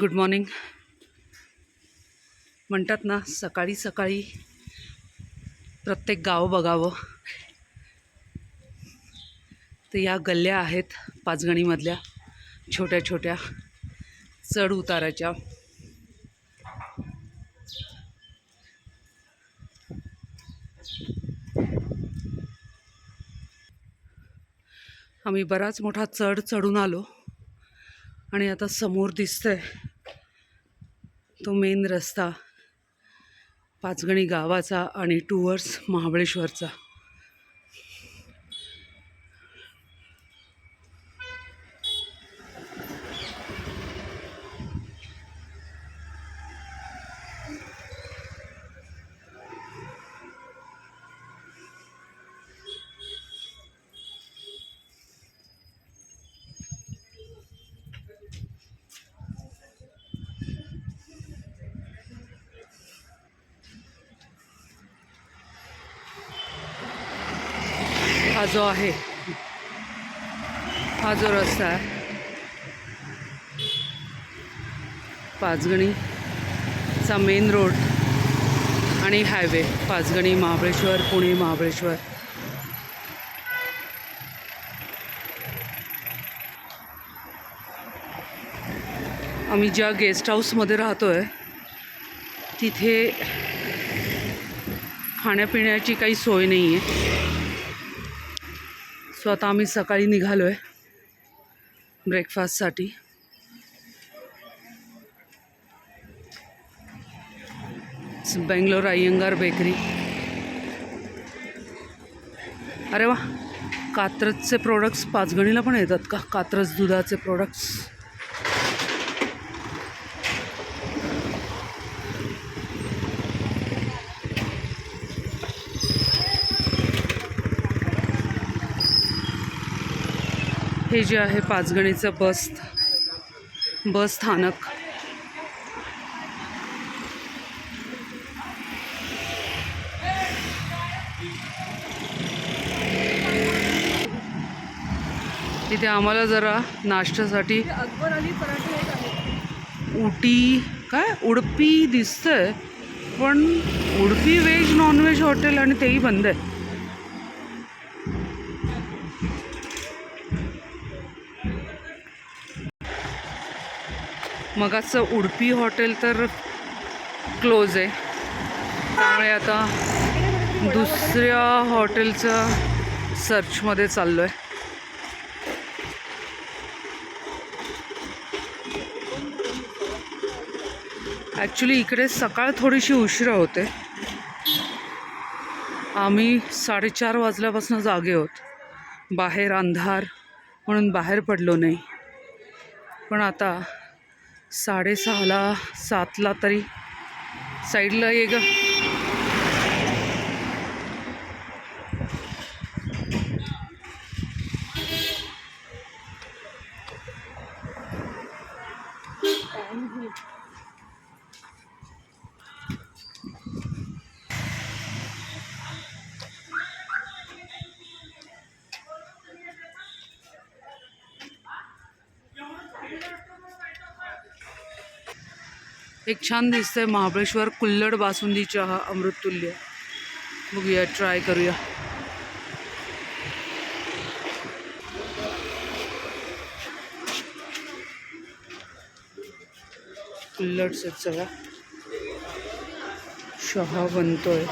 Good morning म्हणतात ना सकाळी सकाळी प्रत्येक गाव बघावं. तर या गल्ल्या आहेत पाचगणीमधल्या छोट्या छोट्या चढ उताराच्या. आम्ही बराच मोठा चढ चढून आलो. आणि आता समोर दिसतंय तो मेन रस्ता पाचगणी गावाचा आणि टूवर्स महाबळेश्वरचा. हा जो आहे. हा जो रस्ता आहे. पाचगणीचा मेन रोड आणि हायवे पाचगणी महाबळेश्वर पुणे महाबळेश्वर. आम्ही ज्या गेस्ट हाऊसमध्ये राहतो आहे तिथे खाण्यापिण्याची काही सोय नाही आहे सो आता आम्ही सकाळी निघालो आहे ब्रेकफास्टसाठी बेंगलोर अय्यंगार बेकरी अरे वा कात्रजचे प्रोडक्ट्स पाचगणीला पण येतात का? कात्रज दुधाचे प्रोडक्ट्स हे जे आहे पाचगणीचं बस बस स्थानक. इथे आम्हाला जरा नाश्त्यासाठी अकबर अली पराठे उटी काय? उडपी दिसतंय पण उडपी व्हेज नॉनव्हेज हॉटेल आणि तेही बंद आहे. मगाचं उडपी हॉटेल तर क्लोज आहे. त्यामुळे आता दुसऱ्या हॉटेलचं सर्चमध्ये चाललो आहे ॲक्च्युली इकडे सकाळ थोडीशी उशिरा होते. आम्ही साडेचार वाजल्यापासून जागे होत. बाहेर अंधार म्हणून बाहेर पडलो नाही. पण आता साडेसहाला सातला तरी साईडला ये ग. एक छान दिसतंय महाबळेश्वर कुल्लड बासुंदी चहा अमृततुल्य. बघूया ट्राय करूया. कुल्लड सगळा. चहा बनतोय.